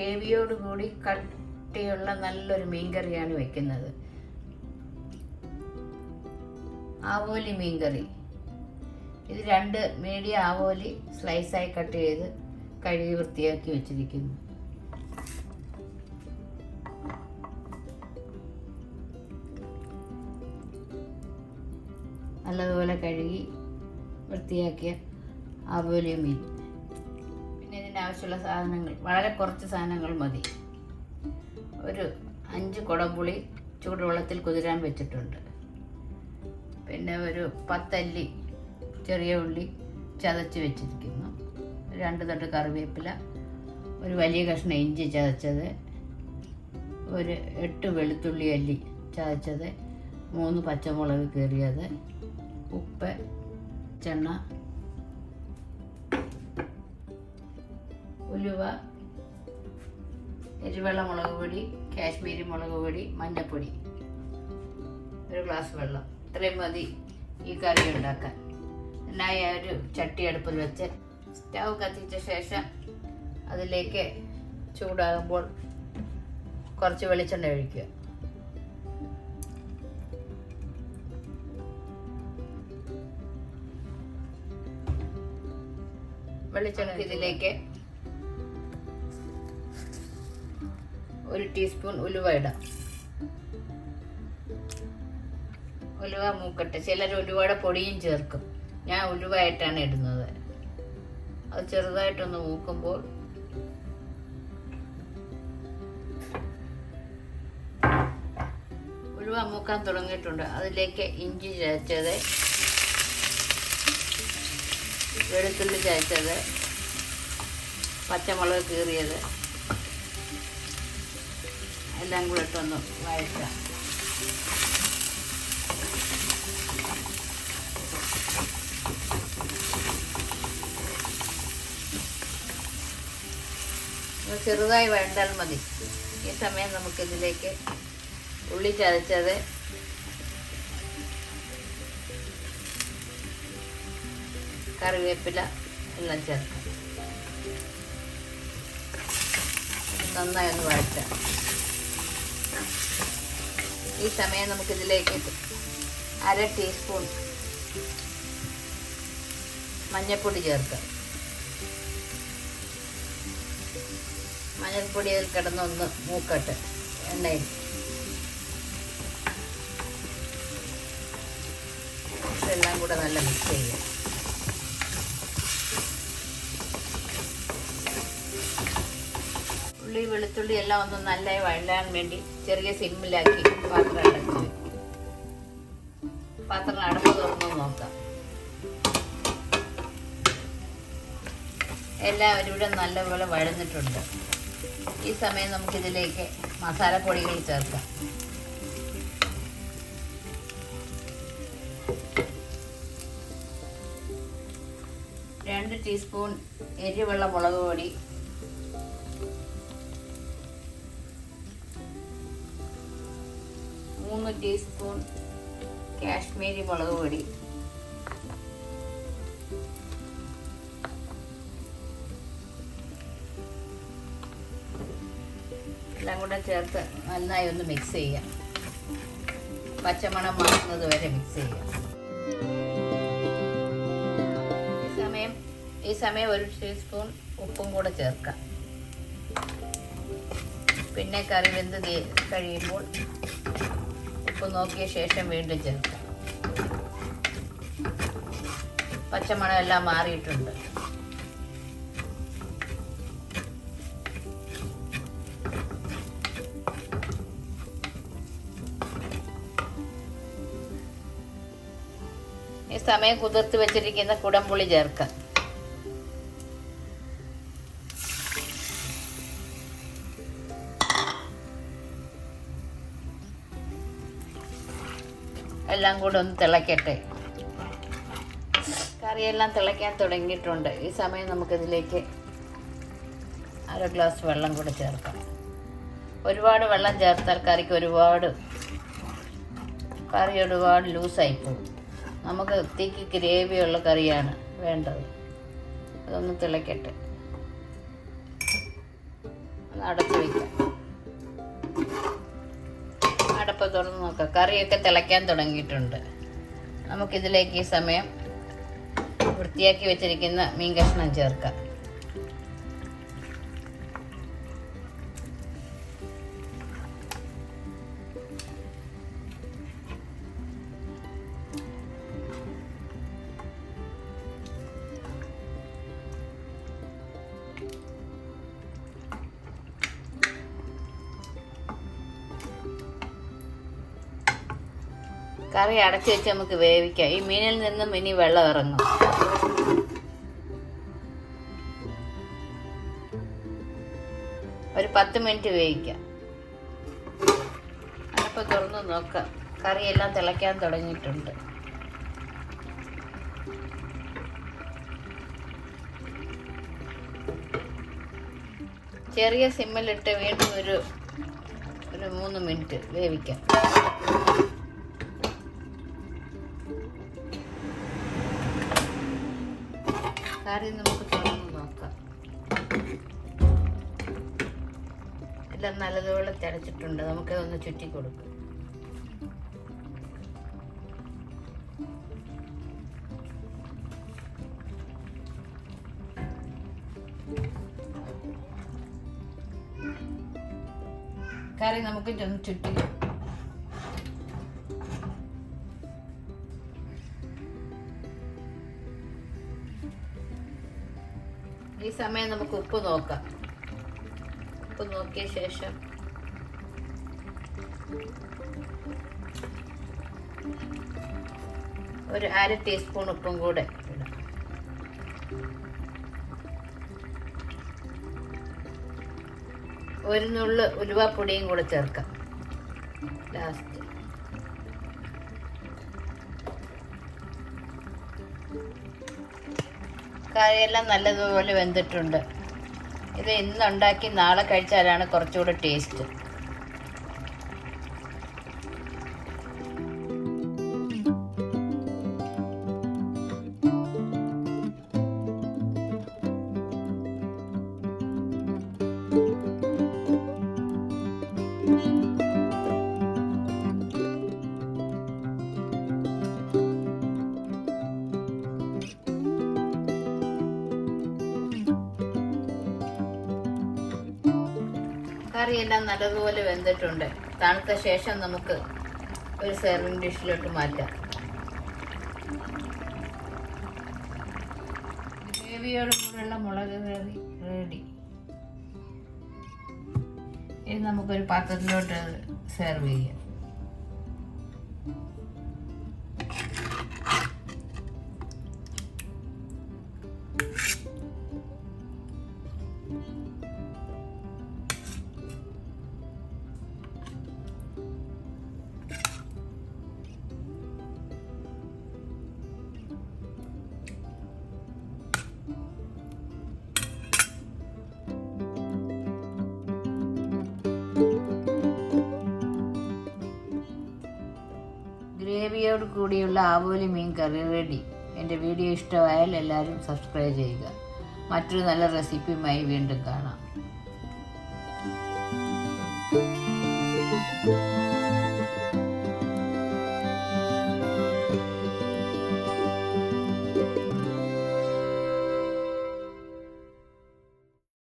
ഗ്രേവിയോട് കൂടി കട്ടിയുള്ള നല്ലൊരു മീൻകറിയാണ് വെക്കുന്നത്. ആവോലി മീൻകറി ഇത് രണ്ട് മീഡിയം ആവോലി സ്ലൈസായി കട്ട് ചെയ്ത് കഴുകി വൃത്തിയാക്കി വെച്ചിരിക്കുന്നു. നല്ലതുപോലെ കഴുകി വൃത്തിയാക്കിയ ആവോലി മീൻ. ആവശ്യമുള്ള സാധനങ്ങൾ വളരെ കുറച്ച് സാധനങ്ങൾ മതി. ഒരു അഞ്ച് കുടംപുളി ചൂടുവെള്ളത്തിൽ കുതിരാൻ വെച്ചിട്ടുണ്ട്. പിന്നെ ഒരു പത്തല്ലി ചെറിയ ഉള്ളി ചതച്ച് വെച്ചിരിക്കുന്നു. രണ്ട് തട്ട് കറിവേപ്പില ഒരു വലിയ കഷ്ണം ഇഞ്ചി ചതച്ചത് ഒരു എട്ട് വെളുത്തുള്ളി അല്ലി ചതച്ചത് മൂന്ന് പച്ചമുളക് കീറിയത് ഉപ്പ് ചെണ്ണ ഉലുവ എരിവെള്ള മുളക് പൊടി കാശ്മീരി മുളക് പൊടി മഞ്ഞൾപ്പൊടി ഒരു ഗ്ലാസ് വെള്ളം. ഇത്രയും മതി ഈ കറി ഉണ്ടാക്കാൻ. എന്നായി ഒരു ചട്ടി അടുപ്പിൽ വെച്ച് സ്റ്റവ് കത്തിച്ച ശേഷം അതിലേക്ക് ചൂടാകുമ്പോൾ കുറച്ച് വെളിച്ചെണ്ണ ഒഴിക്കുക. വെളിച്ചെണ്ണ ഇതിലേക്ക് ഒരു ടീസ്പൂൺ ഉലുവ ഇടാം. ഉലുവ മൂക്കട്ടെ. ചിലർ ഉലുവയുടെ പൊടിയും ചേർക്കും. ഞാൻ ഉലുവായിട്ടാണ് ഇടുന്നത്. അത് ചെറുതായിട്ടൊന്ന് മൂക്കുമ്പോൾ ഉലുവ മൂക്കാൻ തുടങ്ങിയിട്ടുണ്ട്. അതിലേക്ക് ഇഞ്ചി ചതച്ചത് വെളുത്തുള്ളി ചതച്ചത് പച്ചമുളക് കീറിയത് എല്ലാം കൂടെ ഇട്ടൊന്ന് വഴറ്റാം ചെറുതായി വേണ്ടാൽ മതി. ഈ സമയം നമുക്കിതിലേക്ക് ഉള്ളി ചതച്ചത് കറിവേപ്പില എല്ലാം ചേർക്കാം. നന്നായി ഒന്ന് വഴറ്റാം. ഈ സമയം നമുക്കിതിലേക്ക് അര ടീസ്പൂൺ മഞ്ഞൾപ്പൊടി ചേർക്കാം. മഞ്ഞൾപ്പൊടി അതിൽ കിടന്നൊന്ന് മൂക്കട്ടെ എണ്ണയിൽ. എല്ലാം കൂടെ നല്ല മിക്സ് ചെയ്യാം. ഉള്ളി വെളുത്തുള്ളി എല്ലാം ഒന്ന് നല്ലതായി വഴലാൻ വേണ്ടി ചെറിയ സിമ്മിലാക്കി പാത്രം അടച്ചു പാത്രം അടപ്പ് തുറന്ന് നോക്കാം. എല്ലാവരും ഇവിടെ നല്ലപോലെ വഴന്നിട്ടുണ്ട്. ഈ സമയം നമുക്കിതിലേക്ക് മസാലപ്പൊടികൾ ചേർക്കാം. രണ്ട് ടീസ്പൂൺ എരിവെള്ള മുളക് പൊടി മൂന്ന് ടീസ്പൂൺ കാശ്മീരി മുളക് പൊടി. എല്ലാം കൂടെ ചേർത്ത് നന്നായി ഒന്ന് മിക്സ് ചെയ്യാം. പച്ചമണം മാറുന്നത് വരെ മിക്സ് ചെയ്യാം. ഈ സമയം ഈ സമയം ഒരു ടീസ്പൂൺ ഉപ്പും കൂടെ ചേർക്കാം. പിന്നെ കറി വെന്ത് കഴിയുമ്പോൾ ഉപ്പ് നോക്കിയ ശേഷം വീണ്ടും ചേർക്കാം. പച്ചമണം എല്ലാം മാറിയിട്ടുണ്ട്. ഈ സമയം കുതിർത്ത് വെച്ചിരിക്കുന്ന കുടംപുളി ചേർക്കാം. എല്ലാം കൂടെ ഒന്ന് തിളക്കട്ടെ. കറിയെല്ലാം തിളയ്ക്കാൻ തുടങ്ങിയിട്ടുണ്ട്. ഈ സമയം നമുക്കിതിലേക്ക് അര ഗ്ലാസ് വെള്ളം കൂടെ ചേർക്കാം. ഒരുപാട് വെള്ളം ചേർത്താൽ കറിക്ക് ഒരുപാട് കറി ഒരുപാട് ലൂസായി പോകും. നമുക്ക് തീക്ക് ഗ്രേവിയുള്ള കറിയാണ് വേണ്ടത്. അതൊന്ന് തിളയ്ക്കട്ടെ ഒന്ന് അടച്ചു വയ്ക്കാം അടപ്പ് തുറന്ന് നോക്കാം. കറിയൊക്കെ തിളയ്ക്കാൻ തുടങ്ങിയിട്ടുണ്ട്. നമുക്കിതിലേക്ക് ഈ സമയം വൃത്തിയാക്കി വെച്ചിരിക്കുന്ന മീൻ കഷ്ണം ചേർക്കാം. കറി അടച്ചു വെച്ച് നമുക്ക് വേവിക്കാം. ഈ മീനിൽ നിന്നും ഇനി വെള്ളം ഇറങ്ങും. ഒരു പത്ത് മിനിറ്റ് വേവിക്കാം. അപ്പൊ തുറന്ന് നോക്കാം. കറിയെല്ലാം തിളയ്ക്കാൻ തുടങ്ങിയിട്ടുണ്ട്. ചെറിയ സിമ്മിലിട്ട് വീണ്ടും ഒരു ഒരു മൂന്ന് മിനിറ്റ് വേവിക്കാം. കറി നമുക്ക് തുറന്ന് നോക്കാം. എല്ലാം നല്ലതുപോലെ തിളച്ചിട്ടുണ്ട്. നമുക്ക് ഒന്ന് ചുറ്റി കൊടുക്കാം. കറി നമുക്ക് ചുറ്റി ഈ സമയം നമുക്ക് ഉപ്പ് നോക്കാം. ഉപ്പ് നോക്കിയ ശേഷം. ഒരു അര ടീസ്പൂൺ ഉപ്പും കൂടെ ഇടാം. ഒരു നുള്ള് ഉലുവാപ്പൊടിയും കൂടെ ചേർക്കാം. ലാസ്റ്റ് കറിയെല്ലാം നല്ലതുപോലെ വെന്തിട്ടുണ്ട്. ഇത് ഇന്നുണ്ടാക്കി നാളെ കഴിച്ചാലാണ് കുറച്ചുകൂടെ ടേസ്റ്റ്. കറിയെല്ലാം നല്ലതുപോലെ വെന്തിട്ടുണ്ട്. തണുത്ത ശേഷം നമുക്ക് ഒരു സെർവിങ് ഡിഷിലോട്ട് മാറ്റാം. ഗ്രേവിയോട് കൂടെയുള്ള മുളക് കറി റെഡി ഇനി നമുക്കൊരു പാത്രത്തിലോട്ട് സെർവ് ചെയ്യാം. ഗ്രേവിയോട് കൂടിയുള്ള ആവോലി മീൻ കറി റെഡി എന്റെ വീഡിയോ ഇഷ്ടമായാൽ എല്ലാവരും സബ്സ്ക്രൈബ് ചെയ്യുക. മറ്റൊരു നല്ല റെസിപ്പിയുമായി വീണ്ടും കാണാം.